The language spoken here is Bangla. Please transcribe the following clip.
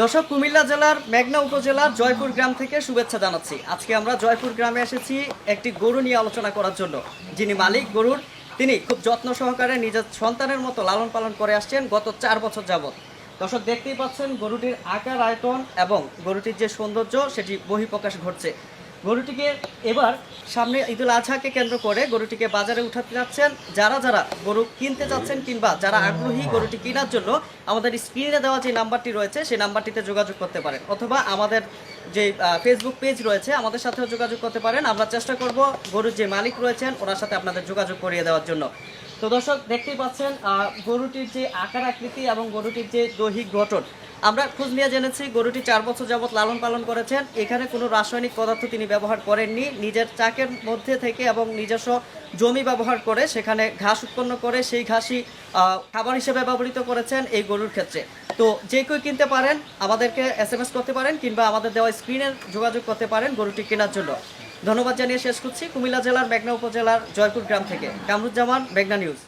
দর্শক, কুমিল্লা জেলার মেঘনা উপজেলার জয়পুর গ্রাম থেকে শুভেচ্ছা জানাচ্ছি। আজকে আমরা জয়পুর গ্রামে এসেছি একটি গরু নিয়ে আলোচনা করার জন্য। যিনি মালিক গরুর, তিনি খুব যত্ন সহকারে নিজের সন্তানের মতো লালন পালন করে আসছেন গত চার বছর যাবৎ। দর্শক, দেখতেই পাচ্ছেন গরুটির আকার, আয়তন এবং গরুটির যে সৌন্দর্য, সেটি বহিঃপ্রকাশ ঘটছে। গরুটিকে এবার সামনে ঈদুল আজহাকে কেন্দ্র করে গরুটিকে বাজারে উঠাতে যাচ্ছেন। যারা যারা গরু কিনতে যাচ্ছেন কিংবা যারা আগ্রহী গরুটি কেনার জন্য আমাদের স্ক্রিনে দেওয়া যে নাম্বারটি রয়েছে সেই নাম্বারটিতে যোগাযোগ করতে পারেন অথবা আমাদের যে ফেসবুক পেজ রয়েছে, আমাদের সাথেও যোগাযোগ করতে পারেন। আমরা চেষ্টা করব গরুর যে মালিক রয়েছেন, ওনার সাথে আপনাদের যোগাযোগ করিয়ে দেওয়ার জন্য। তো দর্শক, দেখতেই পাচ্ছেন গরুটির যে আকার আকৃতি এবং গরুটির যে দৈহিক গঠন আমরা খোঁজ নিয়ে জেনেছি, গরুটি চার বছর যাবৎ লালন পালন করেছেন। এখানে কোনো রাসায়নিক পদার্থ তিনি ব্যবহার করেননি। নিজের চাকের মধ্যে থেকে এবং নিজস্ব জমি ব্যবহার করে সেখানে ঘাস উৎপন্ন করে সেই ঘাসই খাবার হিসেবে ব্যবহৃত করেছেন এই গরুর ক্ষেত্রে। তো যে কেউ কিনতে পারেন, আমাদেরকে এস এম এস করতে পারেন কিংবা আমাদের দেওয়া স্ক্রিনে যোগাযোগ করতে পারেন গরুটি কেনার জন্য। ধন্যবাদ জানিয়ে শেষ করছি। কুমিল্লা জেলার, মেঘনা উপজেলার, জয়পুর গ্রাম থেকে। কামরুজ্জামান, মেঘনা নিউজ।